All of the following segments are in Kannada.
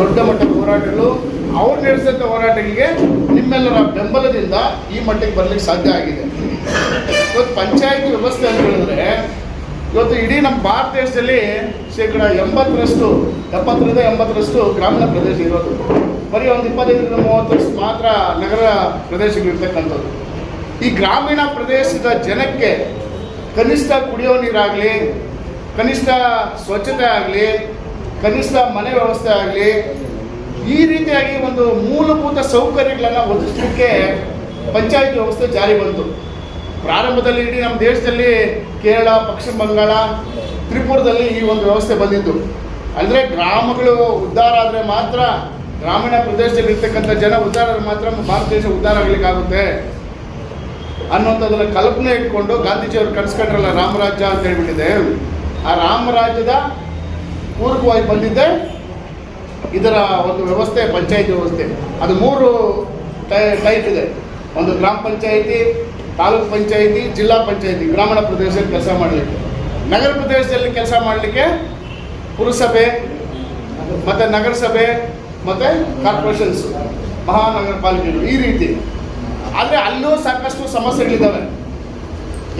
ದೊಡ್ಡ ಮಟ್ಟದ ಹೋರಾಟಗಳು ಅವ್ರು ನಡೆಸಿದಂಥ ಹೋರಾಟಗಳಿಗೆ ನಿಮ್ಮೆಲ್ಲರ ಬೆಂಬಲದಿಂದ ಈ ಮಟ್ಟಕ್ಕೆ ಬರ್ಲಿಕ್ಕೆ ಸಾಧ್ಯ ಆಗಿದೆ. ಇವತ್ತು ಪಂಚಾಯತ್ ವ್ಯವಸ್ಥೆ ಅಂತ ಹೇಳಿದ್ರೆ, ಇವತ್ತು ಇಡೀ ನಮ್ಮ ಭಾರತ ದೇಶದಲ್ಲಿ ಶೇಕಡ ಎಂಬತ್ತರಷ್ಟು, ಎಪ್ಪತ್ತರಿಂದ ಎಂಬತ್ತರಷ್ಟು ಗ್ರಾಮೀಣ ಪ್ರದೇಶ ಇರೋದು. ಬರೀ ಒಂದು ಇಪ್ಪತ್ತೈದರಿಂದ ಮೂವತ್ತರಷ್ಟು ಮಾತ್ರ ನಗರ ಪ್ರದೇಶಗಳಿರ್ತಕ್ಕಂಥದ್ದು. ಈ ಗ್ರಾಮೀಣ ಪ್ರದೇಶದ ಜನಕ್ಕೆ ಕನಿಷ್ಠ ಕುಡಿಯೋ ನೀರಾಗಲಿ, ಕನಿಷ್ಠ ಸ್ವಚ್ಛತೆ ಆಗಲಿ ಕನಿಷ್ಠ ಮನೆ ವ್ಯವಸ್ಥೆ ಆಗಲಿ, ಈ ರೀತಿಯಾಗಿ ಒಂದು ಮೂಲಭೂತ ಸೌಕರ್ಯಗಳನ್ನು ಒದಗಿಸಲಿಕ್ಕೆ ಪಂಚಾಯತ್ ವ್ಯವಸ್ಥೆ ಜಾರಿ ಬಂತು. ಪ್ರಾರಂಭದಲ್ಲಿ ಇಡೀ ನಮ್ಮ ದೇಶದಲ್ಲಿ ಕೇರಳ, ಪಶ್ಚಿಮ ಬಂಗಾಳ, ತ್ರಿಪುರದಲ್ಲಿ ಈ ಒಂದು ವ್ಯವಸ್ಥೆ ಬಂದಿದ್ದು ಅಂದರೆ ಗ್ರಾಮಗಳು ಉದ್ಧಾರ ಆದರೆ ಮಾತ್ರ ಗ್ರಾಮೀಣ ಪ್ರದೇಶದಲ್ಲಿ ಇರ್ತಕ್ಕಂಥ ಜನ ಉದ್ಧಾರ ಆದರೆ ಮಾತ್ರ ಭಾರತ ದೇಶ ಉದ್ಧಾರ ಆಗಲಿಕ್ಕಾಗುತ್ತೆ ಅನ್ನೋಂಥದ್ದನ್ನು ಕಲ್ಪನೆ ಇಟ್ಕೊಂಡು ಗಾಂಧೀಜಿಯವರು ಕನ್ಸ್ಕೊಂಡ್ರಲ್ಲ ರಾಮರಾಜ್ಯ ಅಂತ ಹೇಳ್ಬಿಟ್ಟಿದೆ ಆ ರಾಮರಾಜ್ಯದ ಪೂರ್ವವಾಗಿ ಬಂದಿದ್ದೆ. ಇದರ ಒಂದು ವ್ಯವಸ್ಥೆ, ಪಂಚಾಯತಿ ವ್ಯವಸ್ಥೆ. ಅದು ಮೂರು ಟೈ- ಟೈಪ್ ಇದೆ. ಒಂದು ಗ್ರಾಮ ಪಂಚಾಯಿತಿ, ತಾಲೂಕು ಪಂಚಾಯಿತಿ, ಜಿಲ್ಲಾ ಪಂಚಾಯಿತಿ, ಗ್ರಾಮೀಣ ಪ್ರದೇಶದಲ್ಲಿ ಕೆಲಸ ಮಾಡಲಿಕ್ಕೆ. ನಗರ ಪ್ರದೇಶದಲ್ಲಿ ಕೆಲಸ ಮಾಡಲಿಕ್ಕೆ ಪುರಸಭೆ, ಮತ್ತು ನಗರಸಭೆ, ಮತ್ತು ಕಾರ್ಪೊರೇಷನ್ಸ್ ಮಹಾನಗರ ಪಾಲಿಕೆಗಳು ಈ ರೀತಿ. ಆದರೆ ಅಲ್ಲೂ ಸಾಕಷ್ಟು ಸಮಸ್ಯೆಗಳಿದ್ದಾವೆ.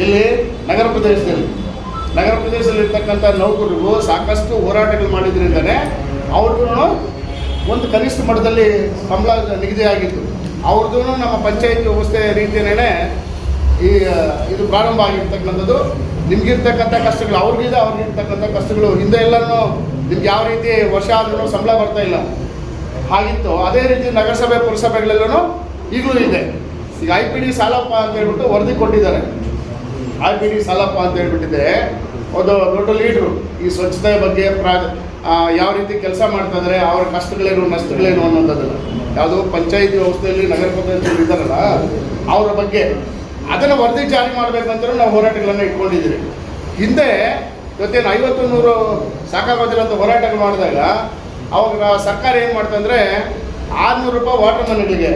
ಇಲ್ಲಿ ನಗರ ಪ್ರದೇಶದಲ್ಲಿ. ನಗರ ಪ್ರದೇಶದಲ್ಲಿ ಇರ್ತಕ್ಕಂಥ ನೌಕರರಿಗೂ ಸಾಕಷ್ಟು ಹೋರಾಟಗಳು ಮಾಡಿದ್ರಿಂದನೇ ಅವ್ರಿಗೂ ಒಂದು ಕನಿಷ್ಠ ಮಟ್ಟದಲ್ಲಿ ಸಂಬಳ ನಿಗದಿಯಾಗಿತ್ತು. ಅವ್ರದ್ದು ನಮ್ಮ ಪಂಚಾಯತ್ ವ್ಯವಸ್ಥೆ ರೀತಿಯೇ ಈ ಇದು ಪ್ರಾರಂಭ ಆಗಿರ್ತಕ್ಕಂಥದ್ದು. ನಿಮ್ಗಿರ್ತಕ್ಕಂಥ ಕಷ್ಟಗಳು, ಅವ್ರಿಗಿದೆ, ಅವ್ರಿಗಿರ್ತಕ್ಕಂಥ ಕಷ್ಟಗಳು, ಹಿಂದೆ ಎಲ್ಲನೂ ನಿಮ್ಗೆ ಯಾವ ರೀತಿ ವರ್ಷ ಆದ್ರೂ ಸಂಬಳ ಬರ್ತಾ ಇಲ್ಲ. ಹಾಗಿತ್ತು. ಅದೇ ರೀತಿ ನಗರಸಭೆ, ಪುರಸಭೆಗಳೆಲ್ಲೂ ಈಗಲೂ ಇದೆ. ಈಗ ಐ ಪಿ ಡಿ ಸಾಲಪ್ಪ ಅಂತ ಹೇಳ್ಬಿಟ್ಟು ವರದಿ ಕೊಟ್ಟಿದ್ದಾರೆ. ಐ ಪಿ ಡಿ ಸಾಲಪ್ಪ ಅಂತ ಹೇಳ್ಬಿಟ್ಟಿದೆ. ಒಂದು ದೊಡ್ಡ ಲೀಡ್ರು ಈ ಸ್ವಚ್ಛತೆ ಬಗ್ಗೆ ಪ್ರಾ ಯಾವ ರೀತಿ ಕೆಲಸ ಮಾಡ್ತಾ ಇದ್ದಾರೆ ಅವ್ರ ಕಷ್ಟಗಳೇನು, ನಷ್ಟಗಳೇನು ಅನ್ನೋಂಥದ್ದಲ್ಲ ಯಾವುದೋ ಪಂಚಾಯಿತಿ ವ್ಯವಸ್ಥೆಯಲ್ಲಿ, ನಗರ ಪಂಚಾಯತ್ ಇದ್ದಾರಲ್ಲ, ಅವರ ಬಗ್ಗೆ ಅದನ್ನು ವರದಿ ಜಾರಿ ಮಾಡಬೇಕಂತ ನಾವು ಹೋರಾಟಗಳನ್ನು ಇಟ್ಕೊಂಡಿದ್ದೀರಿ. ಹಿಂದೆ ಇವತ್ತೇನು ಐವತ್ತು ನೂರು ಸಾಕಾಗೋದಿಲ್ಲ ಅಂತ ಹೋರಾಟಗಳು ಮಾಡಿದಾಗ, ಅವಾಗ ಸರ್ಕಾರ ಏನು ಮಾಡ್ತಂದ್ರೆ ಆರುನೂರು ರೂಪಾಯಿ ವಾಟರ್ ಮನ್ಗಳಿಗೆ,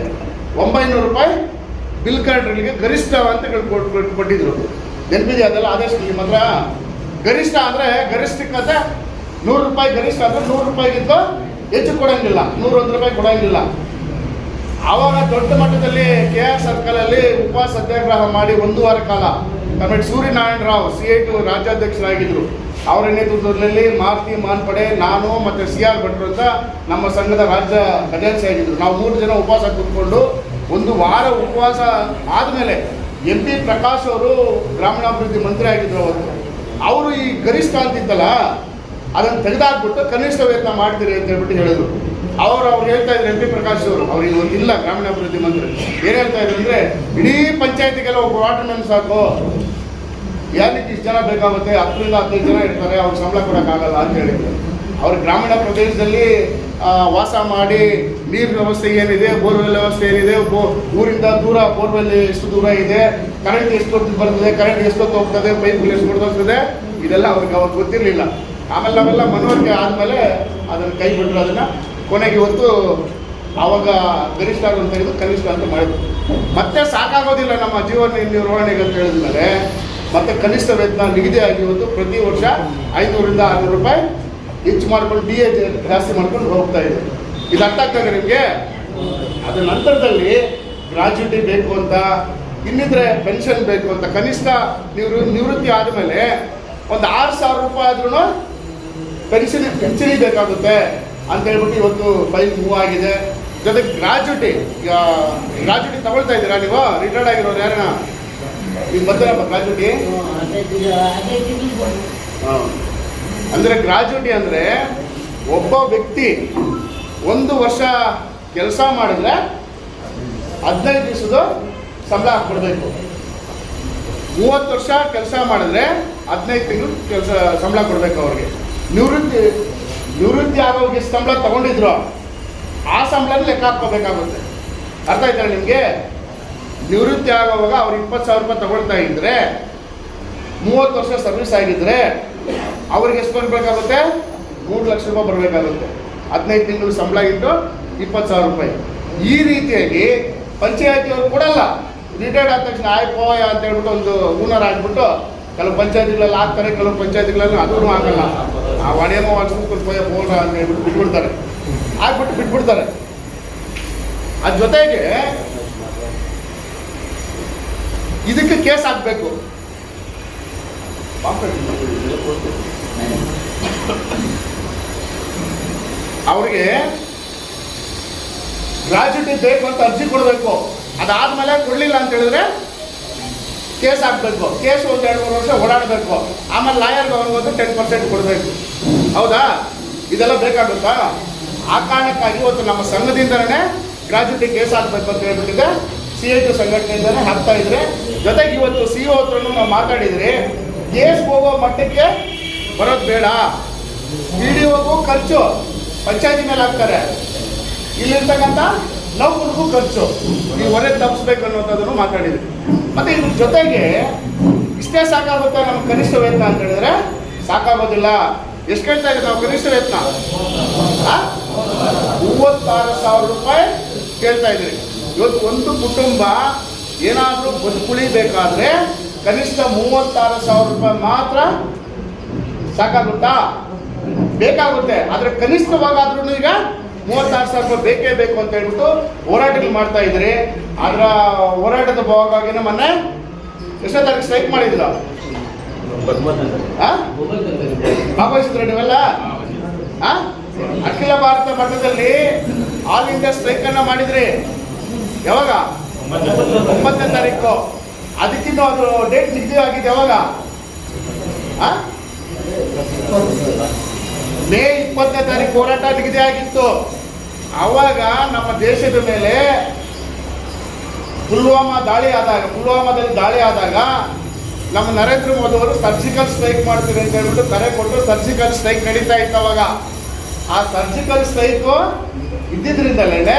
ಒಂಬೈನೂರು ರೂಪಾಯಿ ಬಿಲ್ ಕಾರ್ಡ್ಗಳಿಗೆ ಗರಿಷ್ಠ ಅಂತ ಕೊಟ್- ಕೊಟ್- ಕೊಟ್ಟಿದ್ರು ನೆನಪಿದೆ ಅದೆಲ್ಲ ಆದಷ್ಟು ನಿಮ್ಮ ಹತ್ರ ಗರಿಷ್ಠ ಅಂದರೆ ಗರಿಷ್ಠಕ್ಕಂತ ನೂರು ರೂಪಾಯಿ, ಗರಿಷ್ಠ ಅಂದರೆ ನೂರು ರೂಪಾಯಿಗಿಂತ ಹೆಚ್ಚು ಕೊಡಂಗಿಲ್ಲ. ನೂರೊಂದು ರೂಪಾಯಿ ಕೊಡಂಗಿಲ್ಲ. ಆವಾಗ ದೊಡ್ಡ ಮಟ್ಟದಲ್ಲಿ ಕೆ ಆರ್ ಸರ್ಕಲಲ್ಲಿ ಉಪವಾಸ ಸತ್ಯಾಗ್ರಹ ಮಾಡಿ ಒಂದು ವಾರ ಕಾಲ comrade Suryanarayana Rao C I TU ರಾಜ್ಯಾಧ್ಯಕ್ಷರಾಗಿದ್ದರು ಅವರ ನೇತೃತ್ವದಲ್ಲಿ ಮಾರುತಿ ಮಾನ್ಪಡೆ, ನಾನು ಮತ್ತು ಸಿ ಆರ್ ಭಟ್ರು ಅಂತ ನಮ್ಮ ಸಂಘದ ರಾಜ್ಯ ಖಜಾನ್ಸಿ ಆಗಿದ್ರು ನಾವು ಮೂರು ಜನ ಉಪವಾಸ ಕೂತ್ಕೊಂಡು ಒಂದು ವಾರ ಉಪವಾಸ ಆದಮೇಲೆ ಎಂ ಪಿ ಪ್ರಕಾಶ್ ಅವರು ಗ್ರಾಮೀಣಾಭಿವೃದ್ಧಿ ಮಂತ್ರಿ ಆಗಿದ್ರು ಅವರು. ಅವರು ಈ ಗರಿಷ್ಠ ಅಂತಿದ್ದಲ್ಲ ಅದನ್ನು ತೆಗೆದಾಕ್ಬಿಟ್ಟು ಕನಿಷ್ಠ ವೇತನ ಮಾಡ್ತೀರಿ ಅಂತ ಹೇಳ್ಬಿಟ್ಟು ಹೇಳಿದ್ರು. ಅವರು, ಅವ್ರು ಹೇಳ್ತಾ ಇದ್ರು ಎಂ ಪಿ ಪ್ರಕಾಶ್ ಅವರು ಅವ್ರಿಗೆ ಇಲ್ಲ ಗ್ರಾಮೀಣಾಭಿವೃದ್ಧಿ ಮಂತ್ರಿ. ಏನು ಹೇಳ್ತಾ ಇದ್ರು ಅಂದರೆ, ಇಡೀ ಪಂಚಾಯತಿಗೆಲ್ಲ ಒಬ್ಬ ವಾಟರ್ಮ್ಯಾನ್ ಸಾಕು. ಯಾರಿಗೆ ಇಷ್ಟು ಜನ ಬೇಕಾಗುತ್ತೆ? ಹತ್ತರಿಂದ ಹದಿನೈದು ಜನ ಇರ್ತಾರೆ, ಅವ್ರಿಗೆ ಸಂಬಳ ಕೊಡೋಕ್ಕಾಗಲ್ಲ ಅಂತ ಹೇಳಿದ್ರು. ಅವ್ರು ಗ್ರಾಮೀಣ ಪ್ರದೇಶದಲ್ಲಿ ವಾಸ ಮಾಡಿ ನೀರಿನ ವ್ಯವಸ್ಥೆ ಏನಿದೆ, ಬೋರ್ವೆಲ್ ವ್ಯವಸ್ಥೆ ಏನಿದೆ ಊರಿಂದ ದೂರ, ಬೋರ್ವೆಲ್ ಎಷ್ಟು ದೂರ ಇದೆ ಕರೆಂಟ್ ಎಷ್ಟೊತ್ತು ಬರ್ತದೆ ಕರೆಂಟ್ ಎಷ್ಟೊತ್ತು ಹೋಗ್ತದೆ ಪೈಪ್ ಎಷ್ಟು ಹೊಡೆದೋಗ್ತದೆ ಇದೆಲ್ಲ ಅವ್ರಿಗೆ ಅವಾಗ ಗೊತ್ತಿರಲಿಲ್ಲ. ಆಮೇಲೆ ನಾವೆಲ್ಲ ಮನವರಿಕೆ ಆದಮೇಲೆ ಅದನ್ನು ಕೈ ಬಿಟ್ಟರು ಅದನ್ನು ಕೊನೆಗೆ ಇವತ್ತು ಆವಾಗ ಗರಿಷ್ಠ ಅಂತ ತೆಗೆದು ಕನಿಷ್ಠ ಅಂತ ಮಾಡಿದ್ರು. ಮತ್ತೆ ಸಾಕಾಗೋದಿಲ್ಲ ನಮ್ಮ ಜೀವನ ನಿರ್ವಹಣೆಗೆ ಅಂತ ಹೇಳಿದ್ಮೇಲೆ, ಮತ್ತೆ ಕನಿಷ್ಠ ವೇತನ ನಿಗದಿ ಆಗಿ ಇವತ್ತು ಪ್ರತಿ ವರ್ಷ ಐನೂರಿಂದ ಆರುನೂರು ರೂಪಾಯಿ ಹೆಚ್ಚು ಮಾಡ್ಕೊಂಡು ಡಿ ಎ ಜಾಸ್ತಿ ಮಾಡ್ಕೊಂಡು ಹೋಗ್ತಾ ಇದೆ. ಇದು ಅರ್ಥ ಆಗ್ತದೆ ನಿಮಗೆ? ಅದ್ರ ನಂತರದಲ್ಲಿ ಗ್ರಾಜ್ಯುಟಿ ಬೇಕು ಅಂತ, ಇನ್ನಿದ್ರೆ ಪೆನ್ಷನ್ ಬೇಕು ಅಂತ ಕನಿಷ್ಠ ನೀವು ನಿವೃತ್ತಿ ಆದಮೇಲೆ ಒಂದು ಆರು ಸಾವಿರ ರೂಪಾಯಿ ಆದ್ರೂ ಪೆನ್ಷನ್ ಪೆನ್ಷನ್ ಬೇಕಾಗುತ್ತೆ ಅಂತ ಹೇಳ್ಬಿಟ್ಟು ಇವತ್ತು ಫೈಲ್ ಮೂವ್ ಆಗಿದೆ. ಜೊತೆಗೆ ಗ್ರಾಜ್ಯುಟಿ, ಈಗ ಗ್ರಾಜ್ಯುಟಿ ತಗೊಳ್ತಾ ಇದ್ದೀರಾ ನೀವು? ರಿಟೈರ್ಡ್ ಆಗಿರೋರು ಯಾರನ್ನ? ನೀವು ಬಂದಿರಪ್ಪ ಗ್ರಾಜ್ಯುಟಿ? ಅಂದರೆ ಗ್ರಾಜ್ಯುಟಿ ಅಂದರೆ ಒಬ್ಬ ವ್ಯಕ್ತಿ ಒಂದು ವರ್ಷ ಕೆಲಸ ಮಾಡಿದ್ರೆ ಹದಿನೈದು ದಿವಸದ ಸಂಬಳ ಹಾಕ್ಬಿಡ್ಬೇಕು ಮೂವತ್ತು ವರ್ಷ ಕೆಲಸ ಮಾಡಿದ್ರೆ ಹದಿನೈದು ತಿಂಗಳು ಕೆಲಸ, ಸಂಬಳ ಕೊಡಬೇಕು ಅವ್ರಿಗೆ. ನಿವೃತ್ತಿ ನಿವೃತ್ತಿ ಆಗೋಗಿ ಸಂಬಳ ತಗೊಂಡಿದ್ರು, ಆ ಸಂಬಳನ ಲೆಕ್ಕ ಹಾಕ್ಕೋಬೇಕಾಗುತ್ತೆ. ಅರ್ಥ ಆಯ್ತಾ ನಿಮಗೆ? ನಿವೃತ್ತಿ ಆಗೋವಾಗ ಅವ್ರು ಇಪ್ಪತ್ತು ಸಾವಿರ ರೂಪಾಯಿ ತಗೊಳ್ತಾ ಇದ್ರೆ, ಮೂವತ್ತು ವರ್ಷ ಸರ್ವಿಸ್ ಆಗಿದ್ರೆ, ಅವ್ರಿಗೆ ಎಷ್ಟು ಬರಬೇಕಾಗುತ್ತೆ? ಮೂರು ಲಕ್ಷ ರೂಪಾಯಿ ಬರಬೇಕಾಗುತ್ತೆ. ಹದಿನೈದು ತಿಂಗಳು ಸಂಬಳ ಇಟ್ಟು ಇಪ್ಪತ್ತು ಸಾವಿರ ರೂಪಾಯಿ. ಈ ರೀತಿಯಾಗಿ ಪಂಚಾಯತಿಯವರು ಕೊಡಲ್ಲ. ರಿಟೈರ್ಡ್ ಆದ ತಕ್ಷಣ ಆಯ್ತು ಅಂತ ಹೇಳ್ಬಿಟ್ಟು ಒಂದು ಹೂನರ್ ಹಾಕ್ಬಿಟ್ಟು ಕೆಲವು ಪಂಚಾಯತಿಗಳಲ್ಲಿ ಹಾಕ್ತಾರೆ, ಕೆಲವು ಪಂಚಾಯತಿಗಳಲ್ಲಿ ಅದನ್ನು ಆಗಲ್ಲ ಆ ಒಡೆಯಮ್ಮ ಹಾಕ್ಸ್ಬಿಟ್ಟು ಪೋಯ ಅಂತ ಹೇಳ್ಬಿಟ್ಟು ಬಿಟ್ಬಿಡ್ತಾರೆ. ಆಗ್ಬಿಟ್ಟು ಬಿಟ್ಬಿಡ್ತಾರೆ. ಅದ್ರ ಜೊತೆಗೆ ಇದಕ್ಕೆ ಕೇಸ್ ಹಾಕಬೇಕು. ಅವ್ರಿಗೆ ಗ್ರಾಜ್ಯುಟಿ ಬೇಕು ಅಂತ ಅರ್ಜಿ ಕೊಡಬೇಕು. ಅದಾದ್ಮೇಲೆ ಕೊಡಲಿಲ್ಲ ಅಂತ ಹೇಳಿದ್ರೆ ಕೇಸ್ ಹಾಕ್ಬೇಕು. ಕೇಸ್ ಒಂದು ಎರಡು ಮೂರು ವರ್ಷ ಓಡಾಡಬೇಕು. ಆಮೇಲೆ ಲಾಯರ್ಗೆ ಅವ್ರಿಗೊಂದು ಟೆನ್ ಪರ್ಸೆಂಟ್ ಕೊಡಬೇಕು. ಹೌದಾ? ಇದೆಲ್ಲ ಬೇಕಾಗುತ್ತಾ? ಆ ಕಾರಣಕ್ಕಾಗಿ ಇವತ್ತು ನಮ್ಮ ಸಂಘದಿಂದನೇ ಗ್ರಾಜ್ಯುಟಿ ಕೇಸ್ ಹಾಕ್ಬೇಕು ಅಂತ ಹೇಳ್ಬಿಟ್ಟಿದೆ. ಸಿ ಐ ಸಂಘಟನೆಯಿಂದಲೇ ಸಂಘಟನೆಯಿಂದನೇ ಹಾಕ್ತಾ ಇದ್ರೆ, ಜೊತೆಗೆ ಇವತ್ತು ಸಿ ಒ ಹತ್ರನೂ ನಾವು ಮಾತಾಡಿದ್ರಿ, ಕೇಸ್ ಹೋಗೋ ಮಟ್ಟಕ್ಕೆ ಬರೋದು ಬೇಡ. ಡಿ ಒಗೂ ಖರ್ಚು. ಪಂಚಾಯತಿ ಮೇಲೆ ಹಾಕ್ತಾರೆ. ಇಲ್ಲಿರ್ತಕ್ಕಂಥ ನೌಕರಿಗೂ ಖರ್ಚು. ನೀವು ಹೊರೆ ತಪ್ಪಿಸ್ಬೇಕು ಅನ್ನೋಂಥದ್ದನ್ನು ಮಾತಾಡಿದ್ರು. ಮತ್ತೆ ಇದ್ರ ಜೊತೆಗೆ ಇಷ್ಟೇ ಸಾಕಾಗುತ್ತೆ ನಮ್ಮ ಕನಿಷ್ಠ ವೇತನ ಅಂತ ಹೇಳಿದ್ರೆ ಸಾಕಾಗೋದಿಲ್ಲ. ಎಷ್ಟು ಕೇಳ್ತಾ ಇದ್ದೀವಿ ನಾವು ಕನಿಷ್ಠ ವೇತನ? ಮೂವತ್ತಾರು ಸಾವಿರ ರೂಪಾಯಿ ಕೇಳ್ತಾ ಇದ್ರಿ ಇವತ್ತು ಒಂದು ಕುಟುಂಬ ಏನಾದರೂ ಬದುಕುಳಿಬೇಕಾದ್ರೆ ಕನಿಷ್ಠ ಮೂವತ್ತಾರು ಸಾವಿರ ರೂಪಾಯಿ ಮಾತ್ರ ಸಾಕಾಗುತ್ತಾ? ಬೇಕಾಗುತ್ತೆ. ಆದ್ರೆ ಕನಿಷ್ಠವಾಗಾದ್ರೂ ಈಗ ಮೂವತ್ತಾರು ಸಾವಿರ ರೂಪಾಯಿ ಬೇಕೇ ಬೇಕು ಅಂತ ಹೇಳ್ಬಿಟ್ಟು ಹೋರಾಟಗಳು ಮಾಡ್ತಾ ಇದ್ರಿ ಅದರ ಹೋರಾಟದ ಭಾಗವಾಗಿನ ಮೊನ್ನೆ ಎಷ್ಟೋ ತಾರೀಕು ಸ್ಟ್ರೈಕ್ ಮಾಡಿದ್ರ ಭಾಗವಹಿಸಿದ್ರ ನೀವೆಲ್ಲ? ಅಖಿಲ ಭಾರತ ಮಟ್ಟದಲ್ಲಿ ಆಲ್ ಇಂಡಿಯಾ ಸ್ಟ್ರೈಕ್ ಅನ್ನ ಮಾಡಿದ್ರಿ. ಯಾವಾಗ? ಒಂಬತ್ತನೇ ತಾರೀಕು. ಅದಕ್ಕಿಂತ ಅದು ಡೇಟ್ ನಿಗದಿ ಆಗಿದೆ ಯಾವಾಗ? ಮೇ ಇಪ್ಪತ್ತನೇ ತಾರೀಕು ಹೋರಾಟ ನಿಗದಿ ಆಗಿತ್ತು. ಆವಾಗ ನಮ್ಮ ದೇಶದ ಮೇಲೆ ಪುಲ್ವಾಮಾ ದಾಳಿ ಆದಾಗ, ಪುಲ್ವಾಮಾದಲ್ಲಿ ದಾಳಿ ಆದಾಗ ನಮ್ಮ ನರೇಂದ್ರ ಮೋದಿ ಅವರು ಸರ್ಜಿಕಲ್ ಸ್ಟ್ರೈಕ್ ಮಾಡ್ತೀವಿ ಅಂತ ಹೇಳ್ಬಿಟ್ಟು ಕರೆ ಕೊಟ್ಟು ಸರ್ಜಿಕಲ್ ಸ್ಟ್ರೈಕ್ ನಡೀತಾ ಇತ್ತು ಅವಾಗ ಆ ಸರ್ಜಿಕಲ್ ಸ್ಟ್ರೈಕು ಇದ್ದಿದ್ರಿಂದಲೇ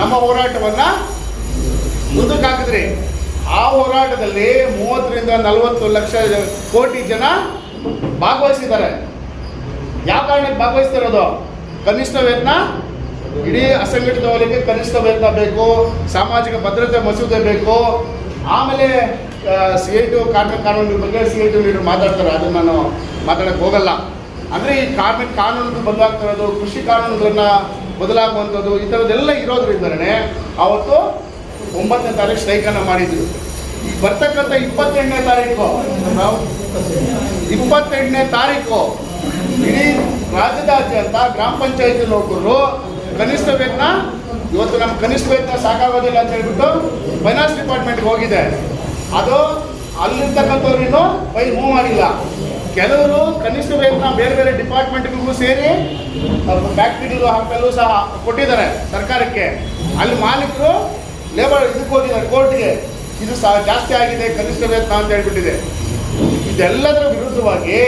ನಮ್ಮ ಹೋರಾಟವನ್ನ ಮುಂದಕ್ಕೆ ಹಾಕಿದ್ರಿ. ಆ ಹೋರಾಟದಲ್ಲಿ ಮೂವತ್ತರಿಂದ ನಲವತ್ತು ಲಕ್ಷ ಕೋಟಿ ಜನ ಭಾಗವಹಿಸಿದ್ದಾರೆ. ಯಾವ ಕಾರಣಕ್ಕೆ ಭಾಗವಹಿಸ್ತಿರೋದು? ಕನಿಷ್ಠ ವೇತನ? ಇಡೀ ಅಸಂಘಟಿತ ವಲಯಕ್ಕೆ ಕನಿಷ್ಠ ವೇತನ ಬೇಕು, ಸಾಮಾಜಿಕ ಭದ್ರತೆ ಮಸೂದೆ ಬೇಕು. ಆಮೇಲೆ ಸಿ ಐ ಟಿ ಕಾರ್ಮಿಕ ಕಾನೂನಿನ ಬಗ್ಗೆ ಸಿ ಐ ಟಿ ಲೀಡರ್ ಮಾತಾಡ್ತಾರೆ, ಅದನ್ನು ನಾನು ಮಾತಾಡಕ್ಕೆ ಹೋಗಲ್ಲ. ಅಂದರೆ ಈ ಕಾರ್ಮಿಕ ಕಾನೂನು ಬದಲಾಗ್ತಿರೋದು, ಕೃಷಿ ಕಾನೂನುಗಳನ್ನು ಬದಲಾಗುವಂಥದ್ದು, ಈ ಥರದ್ದೆಲ್ಲ ಇರೋದ್ರಿಂದಲೇ ಅವತ್ತು ಒಂಬತ್ತನೇ ತಾರೀಕು ಸ್ಟ್ರೈಕನ್ನು ಮಾಡಿದ್ರು. ಈ ಬರ್ತಕ್ಕಂಥ ಇಪ್ಪತ್ತೆಂಟನೇ ತಾರೀಕು ಇಪ್ಪತ್ತೆಂಟನೇ ತಾರೀಕು ಇಡೀ ರಾಜ್ಯದಾದ್ಯಂತ ಗ್ರಾಮ ಪಂಚಾಯತಿ ನೌಕರರು ಕನಿಷ್ಠ ವೇತನ, ಇವತ್ತು ನಮ್ಮ ಕನಿಷ್ಠ ವೇತನ ಸಾಕಾಗೋದಿಲ್ಲ ಅಂತ ಹೇಳ್ಬಿಟ್ಟು ಫೈನಾನ್ಸ್ ಡಿಪಾರ್ಟ್ಮೆಂಟ್ಗೆ ಹೋಗಿದೆ. ಅದು ಅಲ್ಲಿರ್ತಕ್ಕಂಥವ್ರಿನ್ನು ಬೈ ಮೂವ್ ಮಾಡಿಲ್ಲ. ಕೆಲವರು ಕನಿಷ್ಠ ವೇತನ ಬೇರೆ ಬೇರೆ ಡಿಪಾರ್ಟ್ಮೆಂಟ್ಗಳಿಗೂ ಸೇರಿ ಫ್ಯಾಕ್ಟ್ರಿಗಳು ಹಾಕಲು ಸಹ ಕೊಟ್ಟಿದ್ದಾರೆ ಸರ್ಕಾರಕ್ಕೆ. ಅಲ್ಲಿ ಮಾಲೀಕರು ಲೇಬರ್ ಇದಕ್ಕೆ ಹೋಗಿದ್ದಾರೆ ಕೋರ್ಟ್ಗೆ ಇದು ಸಹ ಜಾಸ್ತಿ ಆಗಿದೆ, ಕನಿಷ್ಠ ವೇತನ ಅಂತ ಹೇಳ್ಬಿಟ್ಟಿದೆ. ಇದೆಲ್ಲದರ ವಿರುದ್ಧವಾಗಿ